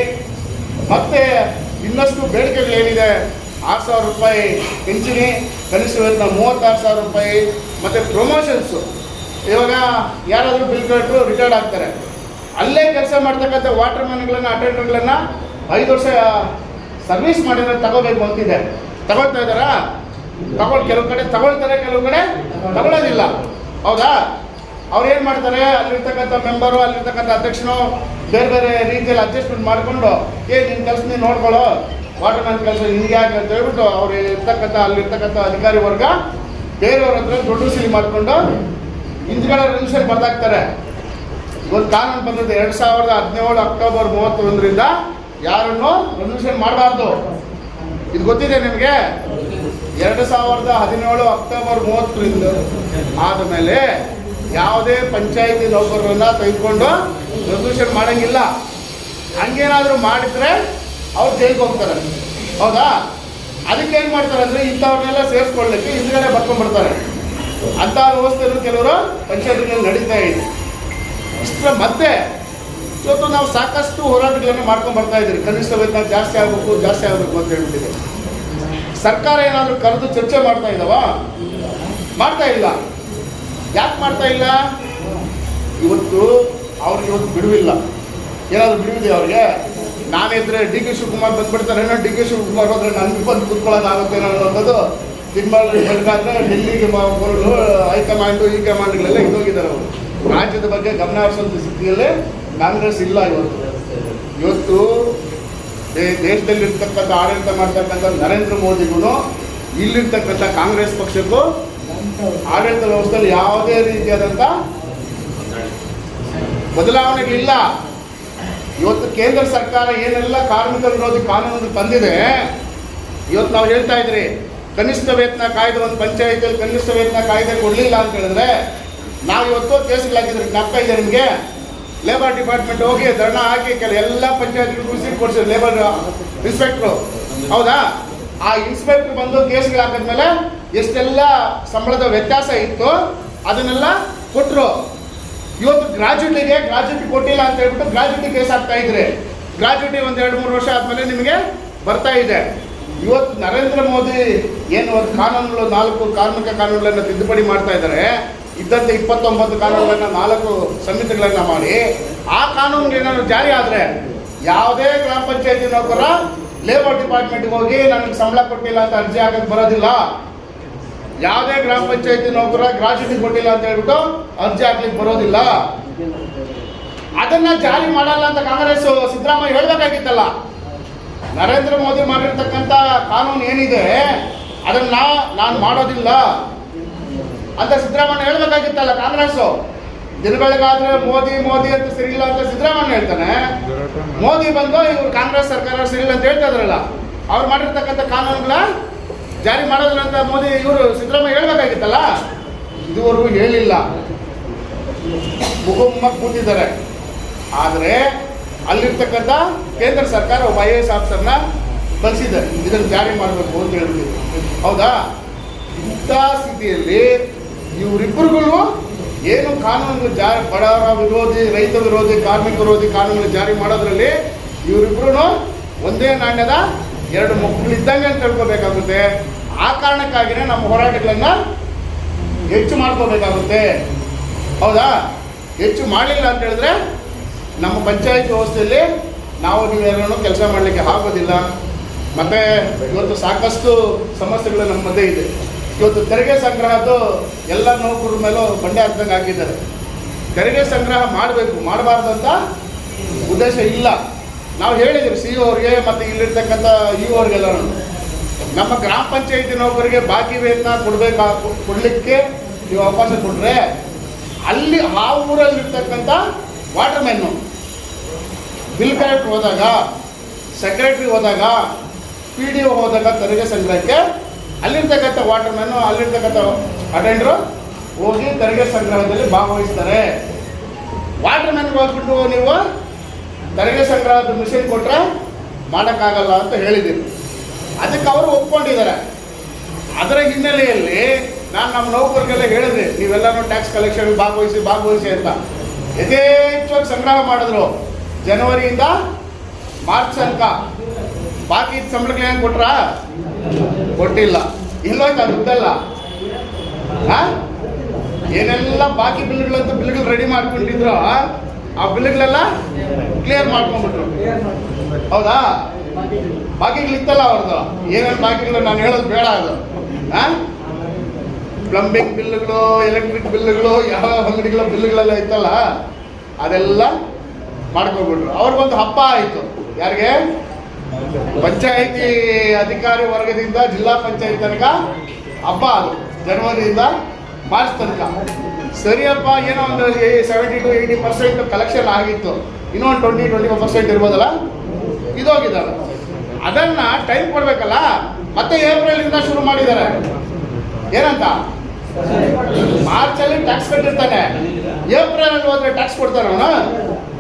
ಮತ್ತೆ ಇನ್ನಷ್ಟು ಬೇಡಿಕೆಗಳೇನಿದೆ, ಆರು ಸಾವಿರ ರೂಪಾಯಿ ಪಿಂಚಣಿ, ಕನಿಷ್ಠ ಮೂವತ್ತಾರು ಸಾವಿರ ರೂಪಾಯಿ, ಮತ್ತು ಪ್ರಮೋಷನ್ಸು ಇವಾಗ ಯಾರಾದರೂ ಬಿಲ್ ಕಟ್ಟರು ರಿಟೈರ್ಡ್ ಆಗ್ತಾರೆ. ಅಲ್ಲೇ ಕೆಲಸ ಮಾಡ್ತಕ್ಕಂಥ ವಾಟರ್ ಮ್ಯಾನ್ಗಳನ್ನು ಅಟೆಂಡರ್ಗಳನ್ನು ಐದು ವರ್ಷ ಸರ್ವಿಸ್ ಮಾಡಿದ್ರೆ ತಗೋಬೇಕು ಅಂತಿದೆ. ತಗೊಳ್ತಾ ಇದ್ದಾರಾ? ತಗೊಳ್ ಕೆಲವು ಕಡೆ ತಗೊಳ್ತಾರೆ, ಕೆಲವು ಕಡೆ ತಗೊಳ್ಳೋದಿಲ್ಲ ಹೌದಾ? ಅವ್ರು ಏನು ಮಾಡ್ತಾರೆ? ಅಲ್ಲಿರ್ತಕ್ಕಂಥ ಮೆಂಬರು ಅಲ್ಲಿರ್ತಕ್ಕಂಥ ಅಧ್ಯಕ್ಷನು ಬೇರೆ ಬೇರೆ ರೀತಿಯಲ್ಲಿ ಅಡ್ಜಸ್ಟ್ಮೆಂಟ್ ಮಾಡಿಕೊಂಡು, ಏ ನಿನ್ನ ಕೆಲಸ ನೀನು ನೋಡ್ಕೊಳ್ಳೋ. ವಾಟರ್ ಮ್ಯಾನ್ ಕೆಲಸ ಹಿಂಗೆ ಯಾಕೆ? ಅಂತ ಹೇಳ್ಬಿಟ್ಟು ಅವ್ರು ಇರ್ತಕ್ಕಂಥ, ಅಲ್ಲಿರ್ತಕ್ಕಂಥ ಅಧಿಕಾರಿ ವರ್ಗ ಬೇರೆಯವ್ರ ಹತ್ರ ದೊಡ್ಡ ಸೀಲ್ ಮಾಡಿಕೊಂಡು ಹಿಂದ್ಗಡೆ ರೆಸಲ್ಯೂಷನ್ ಬಂದಾಗ್ತಾರೆ ಒಂದು ಕಾನೂನು ಬಂದದ್ದು ಎರಡು ಸಾವಿರದ ಹದಿನೇಳು ಅಕ್ಟೋಬರ್ ಮೂವತ್ತೊಂದರಿಂದ ಯಾರನ್ನು ರೆಸಲ್ಯೂಷನ್ ಮಾಡಬಾರ್ದು. ಇದು ಗೊತ್ತಿದೆ ನಿಮಗೆ? ಎರಡು ಸಾವಿರದ ಹದಿನೇಳು ಅಕ್ಟೋಬರ್ ಮೂವತ್ತರಿಂದ ಆದ ಮೇಲೆ ಯಾವುದೇ ಪಂಚಾಯಿತಿ ನೌಕರರನ್ನ ತೆಗೆದುಕೊಂಡು ರೆಸಲ್ಯೂಷನ್ ಮಾಡಂಗಿಲ್ಲ. ಹಂಗೇನಾದರೂ ಮಾಡಿದ್ರೆ ಅವ್ರು ಜೈಲಿಗೆ ಹೋಗ್ತಾರೆ. ಹೌದಾ? ಅದಕ್ಕೆ ಏನು ಮಾಡ್ತಾರೆ ಅಂದರೆ ಇಂಥವ್ರನ್ನೆಲ್ಲ ಸೇರಿಸ್ಕೊಳ್ಳಿಕ್ಕೆ ಹಿಂದ್ಗಡೆ ಬರ್ಕೊಂಡ್ಬಿಡ್ತಾರೆ. ಅಂಥ ವ್ಯವಸ್ಥೆಯಲ್ಲೂ ಕೆಲವರು ಪಂಚಾಯತಿಗಳಲ್ಲಿ ನಡೀತಾ ಇದೆ. ಇಷ್ಟರ ಮತ್ತೆ ಇವತ್ತು ನಾವು ಸಾಕಷ್ಟು ಹೋರಾಟಗಳನ್ನು ಮಾಡ್ಕೊಂಡು ಬರ್ತಾ ಇದ್ದೀವಿ ಕನಿಷ್ಠ ವೇತನ ಜಾಸ್ತಿ ಆಗಬೇಕು ಜಾಸ್ತಿ ಆಗಬೇಕು ಅಂತ ಹೇಳ್ಬಿಟ್ಟಿದೆ ಸರ್ಕಾರ ಏನಾದರೂ ಕರೆದು ಚರ್ಚೆ ಮಾಡ್ತಾ ಇದ್ದಾವಾ ಮಾಡ್ತಾ ಇಲ್ಲ. ಯಾಕೆ ಮಾಡ್ತಾ ಇಲ್ಲ? ಇವತ್ತು ಅವ್ರಿಗೆ ಇವತ್ತು ಬಿಡುವಿಲ್ಲ. ಏನಾದರೂ ಬಿಡುವಿದೆ ಅವ್ರಿಗೆ? ನಾನಿದ್ರೆ ಡಿ ಕೆ ಶಿವಕುಮಾರ್ ಬಂದ್ಬಿಡ್ತಾರೆ. ಡಿ ಕೆ ಶಿವಕುಮಾರ್ ಹೋದ್ರೆ ನನಗೆ ಬಂದು ಕುತ್ಕೊಳ್ಳೋದಾಗುತ್ತೆ ಅನ್ನೋದು ತಿಮ್ಮಲ್ ಬೇಕಾದ್ರೆ ಡೆಲ್ಲಿಗೆ ಹೈಕಮಾಂಡ್ ಈ ಕಮಾಂಡ್ಗಳೆಲ್ಲ ಇದ್ದೋಗಿದ್ದಾರೆ ಅವರು. ರಾಜ್ಯದ ಬಗ್ಗೆ ಗಮನ ಹರಿಸುವಂಥ ಸ್ಥಿತಿಯಲ್ಲಿ ಕಾಂಗ್ರೆಸ್ ಇಲ್ಲ ಇವತ್ತು. ಇವತ್ತು ದೇಶದಲ್ಲಿರ್ತಕ್ಕಂಥ ಆಡಳಿತ ಮಾಡ್ತಕ್ಕಂಥ ನರೇಂದ್ರ ಮೋದಿಗೂ, ಇಲ್ಲಿರ್ತಕ್ಕಂಥ ಕಾಂಗ್ರೆಸ್ ಪಕ್ಷಕ್ಕೂ ಆಡಳಿತ ವ್ಯವಸ್ಥೆಯಲ್ಲಿ ಯಾವುದೇ ರೀತಿಯಾದಂಥ ಬದಲಾವಣೆಗಳಿಲ್ಲ. ಇವತ್ತು ಕೇಂದ್ರ ಸರ್ಕಾರ ಏನೆಲ್ಲ ಕಾರ್ಮಿಕ ವಿರೋಧಿ ಕಾನೂನು ತಂದಿದೆ, ಇವತ್ತು ನಾವು ಹೇಳ್ತಾ ಇದ್ರಿ, ಕನಿಷ್ಠ ವೇತನ ಕಾಯ್ದೆ ಒಂದು ಪಂಚಾಯತಿಯಲ್ಲಿ ಕನಿಷ್ಠ ವೇತನ ಕಾಯ್ದೆ ಕೊಡಲಿಲ್ಲ ಅಂತ ಹೇಳಿದ್ರೆ, ನಾವು ಇವತ್ತು ಕೇಸ್ಗಳಾಗಿದ್ರೆ ನಪ್ಪ ಇದೆ ನಿಮಗೆ? ಲೇಬರ್ ಡಿಪಾರ್ಟ್ಮೆಂಟ್ ಹೋಗಿ ಧರಣ ಹಾಕಿ ಕೆಲ ಎಲ್ಲ ಪಂಚಾಯತ್ಗಳಿಗೂ ವಿಸಿಟ್ ಕೊಡ್ಸಿದ್ರು ಲೇಬರ್ ಇನ್ಸ್ಪೆಕ್ಟ್ರು ಹೌದಾ? ಆ ಇನ್ಸ್ಪೆಕ್ಟರ್ ಬಂದು ಕೇಸ್ಗಳು ಹಾಕಿದ್ಮೇಲೆ ಎಷ್ಟೆಲ್ಲ ಸಂಬಳದ ವ್ಯತ್ಯಾಸ ಇತ್ತು ಅದನ್ನೆಲ್ಲ ಕೊಟ್ಟರು ಇವತ್ತು ಗ್ರಾಜ್ಯುಟಿಗೆ ಗ್ರಾಜ್ಯುಟಿ ಕೊಟ್ಟಿಲ್ಲ ಅಂತ ಹೇಳ್ಬಿಟ್ಟು ಗ್ರಾಜ್ಯುಟಿ ಕೇಸ್ ಆಗ್ತಾ ಇದ್ರೆ. ಗ್ರಾಜ್ಯುಟಿ ಒಂದು ಎರಡು ಮೂರು ವರ್ಷ ಆದಮೇಲೆ ನಿಮಗೆ ಬರ್ತಾ ಇದೆ. ಇವತ್ತು ನರೇಂದ್ರ ಮೋದಿ ಏನು ಒಂದು ಕಾನೂನುಗಳು ನಾಲ್ಕು ಕಾರ್ಮಿಕ ಕಾನೂನುಗಳನ್ನು ತಿದ್ದುಪಡಿ ಮಾಡ್ತಾ ಇದ್ದಾರೆ. ಇದ್ದಂತೆ ಇಪ್ಪತ್ತೊಂಬತ್ತು ಕಾನೂನುಗಳನ್ನ ನಾಲ್ಕು ಸಮಿತಿಗಳನ್ನ ಮಾಡಿ. ಆ ಕಾನೂನು ಏನಾದ್ರು ಜಾರಿ ಆದರೆ ಯಾವುದೇ ಗ್ರಾಮ ಪಂಚಾಯತಿ ನೌಕರ ಲೇಬರ್ ಡಿಪಾರ್ಟ್ಮೆಂಟ್ಗೆ ಹೋಗಿ ನನಗೆ ಸಂಬಳ ಕೊಟ್ಟಿಲ್ಲ ಅಂತ ಅರ್ಜಿ ಹಾಕಕ್ಕೆ ಬರೋದಿಲ್ಲ. ಯಾವುದೇ ಗ್ರಾಮ ಪಂಚಾಯತಿ ನೌಕರ ಗ್ರಾಚ್ಯುಟಿ ಕೊಟ್ಟಿಲ್ಲ ಅಂತ ಹೇಳ್ಬಿಟ್ಟು ಅರ್ಜಿ ಹಾಕ್ಲಿಕ್ಕೆ ಬರೋದಿಲ್ಲ. ಅದನ್ನ ಜಾರಿ ಮಾಡಲ್ಲ ಅಂತ ಕಾಂಗ್ರೆಸ್ ಸಿದ್ದರಾಮಯ್ಯ ಹೇಳ್ಬೇಕಾಗಿತ್ತಲ್ಲ. ನರೇಂದ್ರ ಮೋದಿ ಮಾಡಿರ್ತಕ್ಕಂಥ ಕಾನೂನು ಏನಿದೆ, ಅದನ್ನ ನಾನು ಮಾಡೋದಿಲ್ಲ. ಅಂತ ಸಿದ್ದರಾಮಯ್ಯ ಹೇಳ್ಬೇಕಾಗಿತ್ತಲ್ಲ ಕಾಂಗ್ರೆಸ್. ದಿನಗಳಿಗಾದ್ರೆ ಮೋದಿ ಮೋದಿ ಅಂತ ಸಿರಿಲ್ಲ ಅಂತ ಸಿದ್ದರಾಮಯ್ಯ ಹೇಳ್ತಾನೆ. ಮೋದಿ ಬಂದು ಇವ್ರು ಕಾಂಗ್ರೆಸ್ ಸರ್ಕಾರ ಸಿರಿಲ್ಲ ಅಂತ ಹೇಳ್ತಾ ಇದ್ರಲ್ಲ ಅವ್ರು ಮಾಡಿರ್ತಕ್ಕಂಥ ಕಾನೂನುಗಳ ಜಾರಿ ಮಾಡೋದಿಲ್ಲ ಅಂತ ಮೋದಿ ಇವರು ಸಿದ್ದರಾಮಯ್ಯ ಹೇಳ್ಬೇಕಾಗಿತ್ತಲ್ಲ? ಇದುವರೆಗೂ ಹೇಳಿಲ್ಲ. ಮುಗುಮ್ಮ ಕೂತಿದ್ದಾರೆ. ಆದರೆ ಅಲ್ಲಿರ್ತಕ್ಕಂಥ ಕೇಂದ್ರ ಸರ್ಕಾರ ಒಬ್ಬ ಐ ಎ ಎಸ್ ಆಫೀಸರ್ನ ಕಳಿಸಿದೆ. ಇದನ್ನು ಜಾರಿ ಮಾಡಬೇಕು ಅಂತ ಹೇಳ್ತೀವಿ. ಹೌದಾ? ಇಂಥ ಸ್ಥಿತಿಯಲ್ಲಿ ಇವರಿಬ್ಬರುಗಳು ಏನು ಕಾನೂನು ಜಾರಿ, ಬಡವರ ವಿರೋಧಿ, ರೈತ ವಿರೋಧಿ, ಕಾರ್ಮಿಕ ವಿರೋಧಿ ಕಾನೂನು ಜಾರಿ ಮಾಡೋದ್ರಲ್ಲಿ ಇವರಿಬ್ಬರು ಒಂದೇ ನಾಣ್ಯದ ಎರಡು ಮಕ್ಕಳು ಇದ್ದಂಗೆ ಅಂತ ತಿಳ್ಕೊಬೇಕಾಗುತ್ತೆ. ಆ ಕಾರಣಕ್ಕಾಗಿನೇ ನಮ್ಮ ಹೋರಾಟಗಳನ್ನು ಹೆಚ್ಚು ಮಾಡ್ಕೋಬೇಕಾಗುತ್ತೆ. ಹೌದಾ? ಹೆಚ್ಚು ಮಾಡಲಿಲ್ಲ ಅಂತ ಹೇಳಿದ್ರೆ ನಮ್ಮ ಪಂಚಾಯತ್ ವ್ಯವಸ್ಥೆಯಲ್ಲಿ ನಾವು ನೀವೇನೂ ಕೆಲಸ ಮಾಡಲಿಕ್ಕೆ ಆಗೋದಿಲ್ಲ. ಮತ್ತೆ ಇವತ್ತು ಸಾಕಷ್ಟು ಸಮಸ್ಯೆಗಳು ನಮ್ಮ ಮಧ್ಯೆ ಇದೆ. ಇವತ್ತು ತೆರಿಗೆ ಸಂಗ್ರಹದ್ದು ಎಲ್ಲ ನೌಕರರ ಮೇಲೂ ಬಂಡೆ ಹಾಕ್ದಂಗೆ ಹಾಕಿದ್ದಾರೆ. ತೆರಿಗೆ ಸಂಗ್ರಹ ಮಾಡಬೇಕು, ಮಾಡಬಾರ್ದು ಉದ್ದೇಶ ಇಲ್ಲ. ನಾವು ಹೇಳಿದ್ದೀವಿ ಸಿ ಅವ್ರಿಗೆ ಮತ್ತು ಇಲ್ಲಿರ್ತಕ್ಕಂಥ ಇ ಒರಿಗೆಲ್ಲ ನಮ್ಮ ಗ್ರಾಮ ಪಂಚಾಯತಿ ನೌಕರಿಗೆ ಬಾಕಿ ವೇತನ ಕೊಡಬೇಕಾ ಕೊಡಲಿಕ್ಕೆ ನೀವು ಅವಕಾಶ ಕೊಟ್ಟರೆ ಅಲ್ಲಿ ಆ ಊರಲ್ಲಿರ್ತಕ್ಕಂಥ ವಾಟರ್ ಮೆನ್ನು ಬಿಲ್ ಕಲೆಕ್ಟರ್ ಹೋದಾಗ, ಸೆಕ್ರೆಟ್ರಿ ಹೋದಾಗ, ಪಿ ಡಿ ಒ ಹೋದಾಗ ತೆರಿಗೆ ಸಂಗ್ರಹಕ್ಕೆ ಅಲ್ಲಿರ್ತಕ್ಕಂಥ ವಾಟರ್ ಮ್ಯಾನು ಅಲ್ಲಿರ್ತಕ್ಕಂಥ ಅಟೆಂಡರು ಹೋಗಿ ತೆರಿಗೆ ಸಂಗ್ರಹದಲ್ಲಿ ಭಾಗವಹಿಸ್ತಾರೆ. ವಾಟರ್ ಮ್ಯಾನ್ಗೆ ಹೋಗ್ಬಿಟ್ಟು ನೀವು ತೆರಿಗೆ ಸಂಗ್ರಹದ ಮಿಷನ್ ಕೊಟ್ಟರೆ ಮಾಡೋಕ್ಕಾಗಲ್ಲ ಅಂತ ಹೇಳಿದ್ದೀನಿ. ಅದಕ್ಕೆ ಅವರು ಒಪ್ಕೊಂಡಿದ್ದಾರೆ. ಅದರ ಹಿನ್ನೆಲೆಯಲ್ಲಿ ನಾನು ನಮ್ಮ ನೌಕರಿಗೆಲ್ಲ ಹೇಳಿದೆ ನೀವೆಲ್ಲರೂ ಟ್ಯಾಕ್ಸ್ ಕಲೆಕ್ಷನ್ ಭಾಗವಹಿಸಿ ಭಾಗವಹಿಸಿ ಅಂತ. ಯಥೇಚ್ಛವಾಗಿ ಸಂಗ್ರಹ ಮಾಡಿದ್ರು. ಜನವರಿಯಿಂದ ಮಾರ್ಚ್ ತನಕ. ಬಾಕಿ ಸಂಬಳಗಳು ಏನು ಕೊಟ್ರಾ? ಕೊಟ್ಟಿಲ್ಲ. ಇಲ್ಲೋಯ್ತು, ಅದು ಉದ್ದಲ್ಲ? ಏನೆಲ್ಲ ಬಾಕಿ ಬಿಲ್ಗಳಂತ ಬಿಲ್ಗಳು ರೆಡಿ ಮಾಡ್ಕೊಂಡಿದ್ರು ಆ ಬಿಲ್ಗಳೆಲ್ಲ ಕ್ಲಿಯರ್ ಮಾಡ್ಕೊಂಡ್ಬಿಟ್ರು. ಹೌದಾ? ಬಾಕಿಗಳಿತ್ತಲ್ಲ ಅವ್ರದ್ದು. ಏನೇನು ಬಾಕಿಗಳು ನಾನು ಹೇಳೋದು ಬೇಡ ಅದು. ಪ್ಲಂಬಿಂಗ್ ಬಿಲ್ಗಳು ಎಲೆಕ್ಟ್ರಿಕ್ ಬಿಲ್ಗಳು, ಯಾವ ಅಂಗಡಿಗಳ ಬಿಲ್ಗಳೆಲ್ಲ ಇತ್ತಲ್ಲ, ಅದೆಲ್ಲ ಮಾಡ್ಕೊಬಿಟ್ರು ಅವ್ರಿಗೊಂದು ಹಬ್ಬ ಆಯಿತು. ಯಾರಿಗೆ? ಪಂಚಾಯಿತಿ ಅಧಿಕಾರಿ ವರ್ಗದಿಂದ ಜಿಲ್ಲಾ ಪಂಚಾಯತ್ ತನಕ ಹಬ್ಬ ಅದು. ಜನವರಿಯಿಂದ ಮಾರ್ಚ್ ತನಕ ಸರಿಯಪ್ಪ, ಏನೋ ಒಂದು seventy to eighty percent collection ಆಗಿತ್ತು. ಇನ್ನೊಂದು ಟ್ವೆಂಟಿ ಟ್ವೆಂಟಿ ಫೈವ್ ಪರ್ಸೆಂಟ್ ಇರ್ಬೋದಲ್ಲ? ಇದೋಗಿದ್ದಾರೆ ಅದನ್ನ ಟೈಮ್ ಕೊಡಬೇಕಲ್ಲ? ಮತ್ತೆ ಏಪ್ರಿಲ್ ಇಂದ ಶುರು ಮಾಡಿದ್ದಾರೆ. ಏನಂತ? ಮಾರ್ಚ್ ಅಲ್ಲಿ ಟ್ಯಾಕ್ಸ್ ಕಟ್ಟಿರ್ತಾನೆ. ಏಪ್ರಿಲ್ ಅಲ್ಲಿ ಹೋದ್ರೆ ಟ್ಯಾಕ್ಸ್ ಕೊಡ್ತಾರೆ ಅವನು?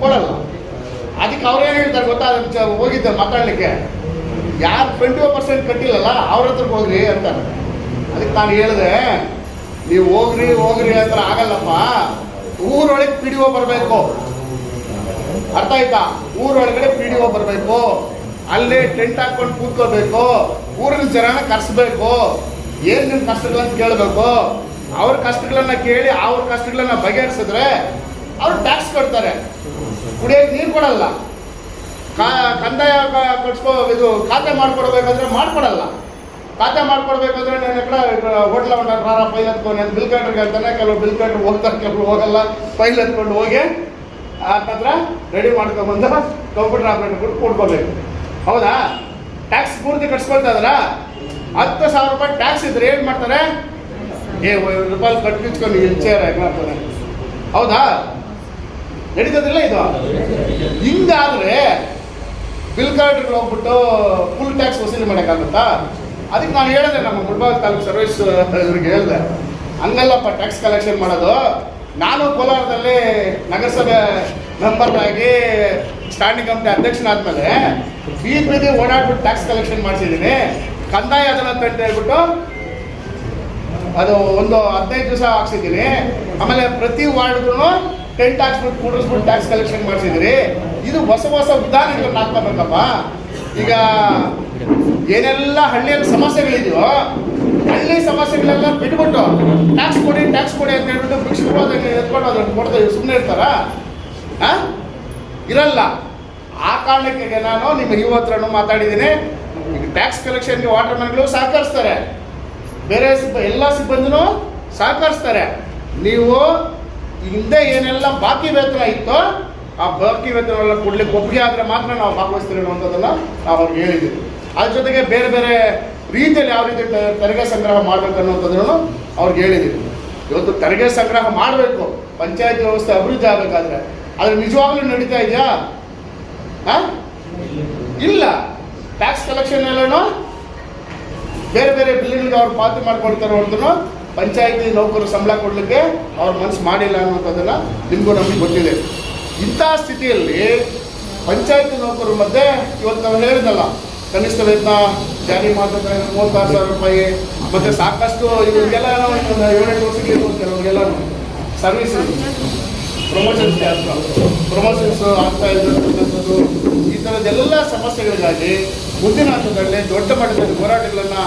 ಕೊಡಲ್ಲ. ಅದಕ್ಕೆ ಅವ್ರೇನು ಹೇಳ್ತಾರೆ ಗೊತ್ತಾ? ಅದನ್ನ ಚ- ಹೋಗಿದ್ದೆ ಮಾತಾಡ್ಲಿಕ್ಕೆ. ಯಾರು ಟ್ವೆಂಟಿ ಪರ್ಸೆಂಟ್ ಕಟ್ಟಿಲ್ಲಲ್ಲ, ಅವ್ರ ಹತ್ರಕ್ಕೆ ಹೋಗ್ರಿ ಅಂತಾರೆ ಅದಕ್ಕೆ ನಾನು ಹೇಳಿದೆ ನೀವು ಹೋಗ್ರಿ ಹೋಗ್ರಿ ಅಂದ್ರೆ ಆಗಲ್ಲಪ್ಪ. ಊರೊಳಗೆ ಪಿ ಡಿ ಒ ಬರಬೇಕು. ಅರ್ಥ ಆಯ್ತಾ? ಊರೊಳಗಡೆ ಪಿ ಡಿ ಒ ಬರಬೇಕು. ಅಲ್ಲೇ ಟೆಂಟ್ ಹಾಕೊಂಡು ಕೂತ್ಕೋಬೇಕು. ಊರಿನ ಜನನ ಕರೆಸ್ಬೇಕು. ಏನ್ ನಿಮ್ಮ ಕಷ್ಟಗಳನ್ನ ಕೇಳಬೇಕು? ಅವ್ರ ಕಷ್ಟಗಳನ್ನ ಕೇಳಿ ಅವ್ರ ಕಷ್ಟಗಳನ್ನ ಬಗೆಹರಿಸಿದ್ರೆ ಅವ್ರು ಟ್ಯಾಕ್ಸ್ ಕೊಡ್ತಾರೆ. ಕುಡಿಯೋಕೆ ನೀರು ಕೊಡಲ್ಲ. ಕಂದಾಯ ಕೊಡ್ಸ್ಕೋ, ಇದು ಖಾತೆ ಮಾಡ್ಕೊಡ್ಬೇಕಂದ್ರೆ ಮಾಡ್ಕೊಡಲ್ಲ. ಖಾತೆ ಮಾಡ್ಕೊಡ್ಬೇಕಂದ್ರೆ ನಾನು ಹತ್ರ ಹೋಟ್ಲ ರಾರ ಫೈಲ್ ಎತ್ಕೊಂಡು ನಾನು ಬಿಲ್ ಕಟ್ರಿಗೆ ಅಂತಾನೆ ಕೆಲವು ಬಿಲ್ ಕಟ್ರು ಹೋಗ್ತಾರೆ ಕೆಲವು ಹೋಗಲ್ಲ, ಫೈಲ್ ಹತ್ಕೊಂಡು ಹೋಗಿ ಅಂತಂದ್ರೆ ರೆಡಿ ಮಾಡ್ಕೊಂಬಂದು ಕಂಪ್ಯೂಟರ್ ಆಪರೇಟರ್ ಕೊಟ್ಟು ಕೊಡ್ಕೋಬೇಕು. ಹೌದಾ? ಟ್ಯಾಕ್ಸ್ ಪೂರ್ತಿ ಕಟ್ಸ್ಕೊಳ್ತಾ ಇದ್ರ ಹತ್ತು ಸಾವಿರ ರೂಪಾಯಿ ಟ್ಯಾಕ್ಸ್ ಇದ್ರೆ ಏನು ಮಾಡ್ತಾರೆ? ಏ ರೂಪಾಯಿ ಕಟ್ಟಿಸ್ಕೊಂಡು ಇಲ್ಚೇರ ಹೆಂಗ್ ಮಾಡ್ತಾರೆ? ಹೌದಾ? ನಡೀತದಿಲ್ಲ ಇದು? ಹಿಂಗಾದ್ರೆ ಬಿಲ್ ಕಾರ್ಡ್ಗಳು ಹೋಗ್ಬಿಟ್ಟು ಫುಲ್ ಟ್ಯಾಕ್ಸ್ ವಸೂಲಿ ಮಾಡೋಕ್ಕಾಗುತ್ತಾ? ಅದಕ್ಕೆ ನಾನು ಹೇಳಿದೆ, ನಮ್ಮ ಮುಳ್ಬಾಗ ತಾಲೂಕು ಸರ್ವಿಸ್ ಇವ್ರಿಗೆ ಹೇಳಿದೆ. ಹಂಗಲ್ಲಪ್ಪ ಟ್ಯಾಕ್ಸ್ ಕಲೆಕ್ಷನ್ ಮಾಡೋದು. ನಾನು ಕೋಲಾರದಲ್ಲಿ ನಗರಸಭೆ ಮೆಂಬರ್ ಆಗಿ ಸ್ಟ್ಯಾಂಡಿಂಗ್ ಕಮಿಟಿ ಅಧ್ಯಕ್ಷನಾದ್ಮೇಲೆ ಬೀದ್ ಬೀದಿ ಓಡಾಡ್ಬಿಟ್ಟು ಟ್ಯಾಕ್ಸ್ ಕಲೆಕ್ಷನ್ ಮಾಡಿಸಿದ್ದೀನಿ. ಕಂದಾಯ ಅದನ್ನ ಅಂತ ಹೇಳ್ಬಿಟ್ಟು ಅದು ಒಂದು ಹದಿನೈದು ದಿವಸ ಹಾಕ್ಸಿದ್ದೀನಿ. ಆಮೇಲೆ ಪ್ರತಿ ವಾರ್ಡ್ಗೂ ಟೆಂಟ್ ಹಾಕ್ಸ್ಬಿಟ್ಟು ಕೂಡಿಸ್ಬಿಟ್ಟು ಟ್ಯಾಕ್ಸ್ ಕಲೆಕ್ಷನ್ ಮಾಡಿಸಿದಿರಿ ಇದು ಹೊಸ ಹೊಸ ವಿಧಾನಗಳನ್ನ ಹಾಕ್ಕೋಬೇಕಪ್ಪ ಈಗ ಏನೆಲ್ಲ ಹಳ್ಳಿಯಲ್ಲಿ ಸಮಸ್ಯೆಗಳಿದೆಯೋ, ಹಳ್ಳಿ ಸಮಸ್ಯೆಗಳೆಲ್ಲ ಬಿಟ್ಬಿಟ್ಟು ಟ್ಯಾಕ್ಸ್ ಕೊಡಿ ಟ್ಯಾಕ್ಸ್ ಕೊಡಿ ಅಂತ ಹೇಳ್ಬಿಟ್ಟು ಭಿಕ್ಷೆ ಕೊಡೋದಕ್ಕೆ ಎತ್ಕೊಂಡು ಅದನ್ನು ಕೊಡ್ತಾರೆ ಸುಮ್ಮನೆ ಇರ್ತಾರ? ಇರಲ್ಲ. ಆ ಕಾರಣಕ್ಕೆ ನಾನು ನಿಮ್ಮ ಯುವ ಹತ್ರನೂ ಮಾತಾಡಿದ್ದೀನಿ. ಈಗ ಟ್ಯಾಕ್ಸ್ ಕಲೆಕ್ಷನ್ಗೆ ವಾಟರ್ ಮ್ಯಾನ್ಗಳು ಸಹಕರಿಸ್ತಾರೆ. ಬೇರೆ ಸಿಬ್ಬ, ಎಲ್ಲ ಸಿಬ್ಬಂದಿನೂ ಸಹಕರಿಸ್ತಾರೆ. ನೀವು ಹಿಂದೆ ಏನೆಲ್ಲ ಬಾಕಿ ವೇತನ ಇತ್ತೋ ಆ ಬಾಕಿ ವೇತನ ಕೊಡ್ಲಿಕ್ಕೆ ಒಪ್ಪಿಗೆ ಆದರೆ ಮಾತ್ರ ನಾವು ಭಾಗವಹಿಸ್ತೀವಿ ಅನ್ನೋದನ್ನ ನಾವು ಅವ್ರಿಗೆ ಹೇಳಿದ್ದೀವಿ. ಅದ್ರ ಜೊತೆಗೆ ಬೇರೆ ಬೇರೆ ರೀತಿಯಲ್ಲಿ ಯಾವ ರೀತಿ ತೆರಿಗೆ ಸಂಗ್ರಹ ಮಾಡಬೇಕು ಅನ್ನೋಂಥದ್ದನ್ನು ಅವ್ರಿಗೆ ಹೇಳಿದ್ದೀವಿ. ಇವತ್ತು ತೆರಿಗೆ ಸಂಗ್ರಹ ಮಾಡಬೇಕು, ಪಂಚಾಯತ್ ವ್ಯವಸ್ಥೆ ಅಭಿವೃದ್ಧಿ ಆಗಬೇಕಾದ್ರೆ. ಆದರೆ ನಿಜವಾಗ್ಲೂ ನಡೀತಾ ಇದೆಯಾ? ಇಲ್ಲ. ಟ್ಯಾಕ್ಸ್ ಕಲೆಕ್ಷನ್ ಎಲ್ಲನೂ ಬೇರೆ ಬೇರೆ ಬಿಲ್ಗಳಿಗೆ ಅವ್ರು ಪಾವತಿ ಮಾಡ್ಕೊಡ್ತಾರೆ ಹೊರತು ಪಂಚಾಯತಿ ನೌಕರರು ಸಂಬಳ ಕೊಡಲಿಕ್ಕೆ ಅವ್ರ ಮನಸ್ಸು ಮಾಡಿಲ್ಲ ಅನ್ನೋದನ್ನ ನಿಮಗೂ ನಮಗೆ ಗೊತ್ತಿದೆ. ಇಂಥ ಸ್ಥಿತಿಯಲ್ಲಿ ಪಂಚಾಯತಿ ನೌಕರರ ಮಧ್ಯೆ ಇವತ್ತು ನಾವು ಹೇಳಿದ್ನಲ್ಲ, ಕನಿಷ್ಠ ವೇತನ, ಜಾರಿ ಮಾಡಿದ್ರೆ ಮೂವತ್ತಾರು ಸಾವಿರ ರೂಪಾಯಿ, ಮತ್ತೆ ಸಾಕಷ್ಟು ಇವರಿಗೆಲ್ಲ ಏಳೆಂಟು ವರ್ಷಕ್ಕೆ ಕೆಲವರಿಗೆಲ್ಲ ಸರ್ವಿಸ್ ಪ್ರಮೋಷನ್ಸ್ ಪ್ರಮೋಷನ್ಸ್ ಆಗ್ತಾ ಇರ್ತಕ್ಕಂಥದ್ದು ಈ ಥರದ್ದೆಲ್ಲ ಸಮಸ್ಯೆಗಳಿಗಾಗಿ ಮುಂದಿನ ಹಂತದಲ್ಲಿ ದೊಡ್ಡ ಮಟ್ಟದಲ್ಲಿ ಹೋರಾಟಗಳನ್ನು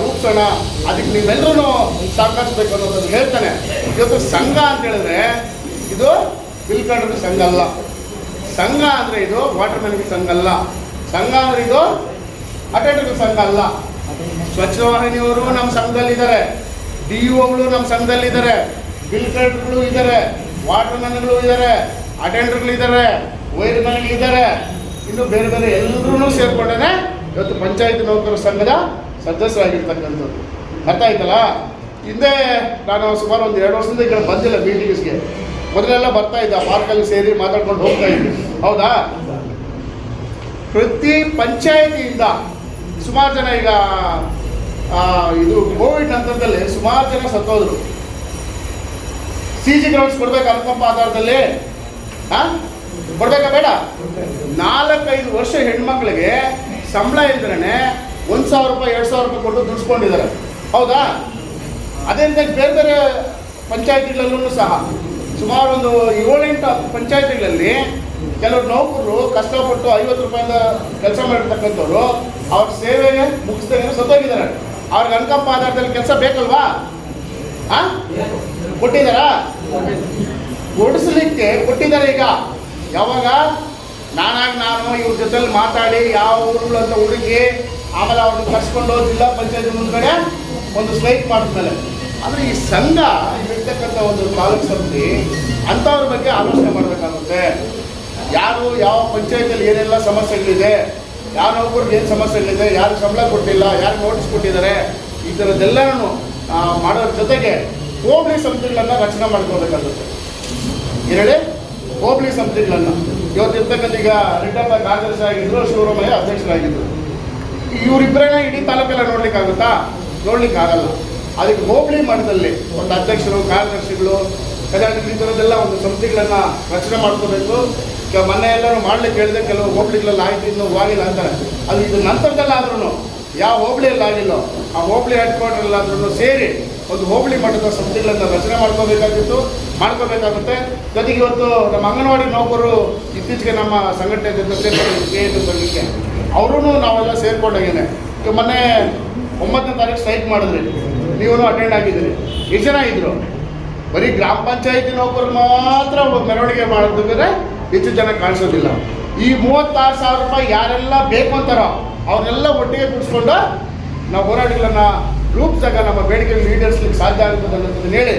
ರೂಪಿಸೋಣ. ಅದಕ್ಕೆ ನೀವೆಲ್ಲರೂ ಸಹಕರಿಸ್ಬೇಕು ಅನ್ನೋದನ್ನು ಹೇಳ್ತಾನೆ. ಇವತ್ತು ಸಂಘ ಅಂತ ಹೇಳಿದ್ರೆ ಇದು ಬಿಲ್ ಕಾರ್ಡ್ ಸಂಘ ಅಲ್ಲ. ಸಂಘ ಅಂದರೆ ಇದು ವಾಟರ್ ಮ್ಯಾನ್ ಸಂಘ ಅಲ್ಲ. ಸಂಘ ಅಂದ್ರೆ ಇದು ಅಟೆಂಡರ್ ಸಂಘ ಅಲ್ಲ. ಸ್ವಚ್ಛ ವಾಹಿನಿಯವರು ನಮ್ಮ ಸಂಘದಲ್ಲಿದ್ದಾರೆ. ಡಿ ಒಗಳು ನಮ್ಮ ಸಂಘದಲ್ಲಿದ್ದಾರೆ. ಬಿಲ್ ಕಲೆಕ್ಟರ್ಗಳು ಇದ್ದಾರೆ. ವಾಟರ್ ಮ್ಯಾನ್ಗಳು ಇದ್ದಾರೆ. ಅಟೆಂಡರ್ಗಳು ಇದ್ದಾರೆ ವೈರ್ ಮ್ಯಾನ್ಗಳು ಇದ್ದಾರೆ ಇನ್ನು ಬೇರೆ ಬೇರೆ ಎಲ್ಲರೂ ಸೇರ್ಕೊಂಡೇನೆ ಇವತ್ತು ಪಂಚಾಯತ್ ನೌಕರರ ಸಂಘದ ಸದಸ್ಯರಾಗಿರ್ತಕ್ಕಂಥದ್ದು. ಅರ್ಥ ಆಯ್ತಲ್ಲ? ಹಿಂದೆ ನಾನು ಸುಮಾರು ಒಂದು ಎರಡು ವರ್ಷದಿಂದ ಈ ಕಡೆ ಬಂದಿಲ್ಲ ಮೀಟಿಂಗ್ಸ್ಗೆ ಮೊದಲೆಲ್ಲ ಬರ್ತಾ ಇದ್ದ, ಪಾರ್ಕಲ್ಲಿ ಸೇರಿ ಮಾತಾಡ್ಕೊಂಡು ಹೋಗ್ತಾ ಇದ್ವಿ. ಹೌದಾ? ಪ್ರತಿ ಪಂಚಾಯತಿಯಿಂದ ಸುಮಾರು ಜನ ಈಗ ಇದು ಕೋವಿಡ್ ನಂತರದಲ್ಲಿ ಸುಮಾರು ಜನ ಸತ್ತೋದ್ರು. ಸಿ ಜಿ ಗ್ರೌಂಡ್ಸ್ ಕೊಡ್ಬೇಕು ಅನುಕಂಪ ಆಧಾರದಲ್ಲಿ? ಆ? ಕೊಡ್ಬೇಕಾ ಬೇಡ? ನಾಲ್ಕೈದು ವರ್ಷ ಹೆಣ್ಮಕ್ಳಿಗೆ ಸಂಬಳ ಇಲ್ದ್ರೆ ಒಂದು ಸಾವಿರ ರೂಪಾಯಿ, ಎರಡು ಸಾವಿರ ರೂಪಾಯಿ ಕೊಟ್ಟು ದುಡ್ಸ್ಕೊಂಡಿದ್ದಾರೆ. ಹೌದಾ? ಅದೇ ಬೇರೆ ಬೇರೆ ಪಂಚಾಯತಿಗಳಲ್ಲೂ ಸಹ. ಸುಮಾರು ಒಂದು ಏಳೆಂಟು ಪಂಚಾಯತಿಗಳಲ್ಲಿ ಕೆಲವರು ನೌಕರರು ಕಷ್ಟಪಟ್ಟು ಐವತ್ತು ರೂಪಾಯಿಂದ ಕೆಲಸ ಮಾಡಿರ್ತಕ್ಕಂಥವ್ರು ಅವ್ರ ಸೇವೆಗೆ ಮುಗಿಸ್ತೇನೆ ಸತ್ತೋಗಿದ್ದಾರೆ. ಅವ್ರಿಗೆ ಅನುಕಂಪ ಆಧಾರದಲ್ಲಿ ಕೆಲಸ ಬೇಕಲ್ವಾ? ಆ? ಕೊಟ್ಟಿದ್ದಾರಾ? ಕೊಡಿಸ್ಲಿಕ್ಕೆ ಕೊಟ್ಟಿದ್ದಾರೆ ಈಗ. ಯಾವಾಗ? ನಾನಾಗಿ ನಾನು ಇವ್ರ ಜೊತೆಲಿ ಮಾತಾಡಿ ಯಾವ ಊರುಗಳು ಅಂತ ಹುಡುಗಿ ಆಮೇಲೆ ಅವ್ರನ್ನ ಕರ್ಸ್ಕೊಂಡು ಜಿಲ್ಲಾ ಪಂಚಾಯತ್ ಮುಂದ್ಗಡೆ ಒಂದು ಸ್ಟ್ರೈಕ್ ಮಾಡಿದ್ಮೇಲೆ. ಆದರೆ ಈ ಸಂಘ ಇರ್ತಕ್ಕಂಥ ಒಂದು ತಾಲೂಕು ಸಮಿತಿ, ಅಂಥವ್ರ ಬಗ್ಗೆ ಆಲೋಚನೆ ಮಾಡಬೇಕಾಗುತ್ತೆ. ಯಾರು ಯಾವ ಪಂಚಾಯತಿಯಲ್ಲಿ ಏನೆಲ್ಲ ಸಮಸ್ಯೆಗಳಿದೆ ಯಾವ ಒಬ್ಬರಿಗೆ ಏನು ಸಮಸ್ಯೆಗಳಿದೆ ಯಾರು ಸಂಬಳ ಕೊಟ್ಟಿಲ್ಲ ಯಾರು ನೋಟಿಸ್ ಕೊಟ್ಟಿದ್ದಾರೆ, ಈ ಥರದ್ದೆಲ್ಲನೂ ಮಾಡೋದ್ರ ಜೊತೆಗೆ ಹೋಬಳಿ ಸಮಿತಿಗಳನ್ನು ರಚನೆ ಮಾಡ್ಕೋಬೇಕಾಗುತ್ತೆ ಏನೇಳಿ ಹೋಬಳಿ ಸಮಿತಿಗಳನ್ನು. ಇವತ್ತು ಇರ್ತಕ್ಕಂಥ ಈಗ ರಿಟರ್ನ್ ಕಾರ್ಯದರ್ಶಿ ಆಗಿದ್ರು ಶಿವರಾಮಯ್ಯ ಅಧ್ಯಕ್ಷರಾಗಿದ್ದರು ಇವರಿಬ್ಬರನ್ನ ಇಡೀ ತಾಲೂಕೆಲ್ಲ ನೋಡ್ಲಿಕ್ಕಾಗುತ್ತಾ? ನೋಡ್ಲಿಕ್ಕೆ ಆಗಲ್ಲ ಅದಕ್ಕೆ ಹೋಬಳಿ ಮಟ್ಟದಲ್ಲಿ ಒಂದು ಅಧ್ಯಕ್ಷರು, ಕಾರ್ಯದರ್ಶಿಗಳು ಕರ್ನಾಟಕ ಈ ಥರದ್ದೆಲ್ಲ ಒಂದು ಸಮಿತಿಗಳನ್ನು ರಚನೆ ಮಾಡ್ಕೋಬೇಕು. ಮೊನ್ನೆ ಎಲ್ಲರೂ ಮಾಡ್ಲಿಕ್ಕೆ ಹೇಳಿದೆ ಕೆಲವು ಹೋಬಳಿಗಳಲ್ಲಿ ಆಯ್ತು, ಇನ್ನೂ ಆಗಿಲ್ಲ ಅಂತಾರೆ. ಅದು ಇದು ನಂತರದಲ್ಲಾದ್ರೂ ಯಾವ ಹೋಬಳಿಯಲ್ಲಿ ಆಗಿಲ್ಲೋ ಆ ಹೋಬಳಿ ಹೆಡ್ ಕ್ವಾರ್ಟರ್ಲ್ಲಾದ್ರೂ ಸೇರಿ ಒಂದು ಹೋಬಳಿ ಮಟ್ಟದ ಸಮಿತಿಗಳನ್ನು ರಚನೆ ಮಾಡ್ಕೋಬೇಕಾಗಿತ್ತು, ಮಾಡ್ಕೋಬೇಕಾಗುತ್ತೆ. ಜೊತೆಗೆ ಇವತ್ತು ನಮ್ಮ ಅಂಗನವಾಡಿ ನೌಕರು ಇತ್ತೀಚೆಗೆ ನಮ್ಮ ಸಂಘಟನೆ ಜೊತೆ ಬರಲಿಕ್ಕೆ ಅವರೂ ನಾವೆಲ್ಲ ಸೇರ್ಕೊಂಡಾಗೇನೆ ಮೊನ್ನೆ ಒಂಬತ್ತನೇ ತಾರೀಕು ಸ್ಟ್ರೈಕ್ ಮಾಡಿದ್ರಿ. ನೀವು ಅಟೆಂಡ್ ಆಗಿದ್ದೀರಿ. ಎಷ್ಟು ಜನ ಇದ್ರು. ಬರೀ ಗ್ರಾಮ ಪಂಚಾಯತಿ ನೌಕರರು ಮಾತ್ರ ಮೆರವಣಿಗೆ ಮಾಡಿದ್ರೆ ಹೆಚ್ಚು ಜನ ಕಾಣಿಸೋದಿಲ್ಲ. ಈ ಮೂವತ್ತಾರು ಸಾವಿರ ರೂಪಾಯಿ ಯಾರೆಲ್ಲ ಬೇಕು ಅಂತಾರೋ, ಅವ್ರನ್ನೆಲ್ಲ ಒಟ್ಟಿಗೆ ಕೂಡಿಸ್ಕೊಂಡು ನಾವು ಹೋರಾಟಗಳನ್ನು ರೂಪಿಸಿದಾಗ ನಮ್ಮ ಬೇಡಿಕೆ ಈಡೇರಿಸ್ಲಿಕ್ಕೆ ಸಾಧ್ಯ ಆಗುತ್ತದೆ ಅನ್ನೋದನ್ನು ಹೇಳಿ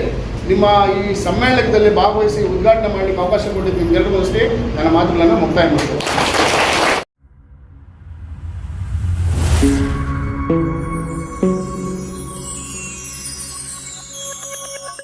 ನಿಮ್ಮ ಈ ಸಮ್ಮೇಳನದಲ್ಲಿ ಭಾಗವಹಿಸಿ ಉದ್ಘಾಟನೆ ಮಾಡಲಿಕ್ಕೆ ಅವಕಾಶ ಕೊಟ್ಟಿದ್ದು ಎರಡು ಅಷ್ಟೇ. ನನ್ನ ಮಾತುಗಳನ್ನು ಮುಕ್ತಾಯ ಮಾಡ್ತೇವೆ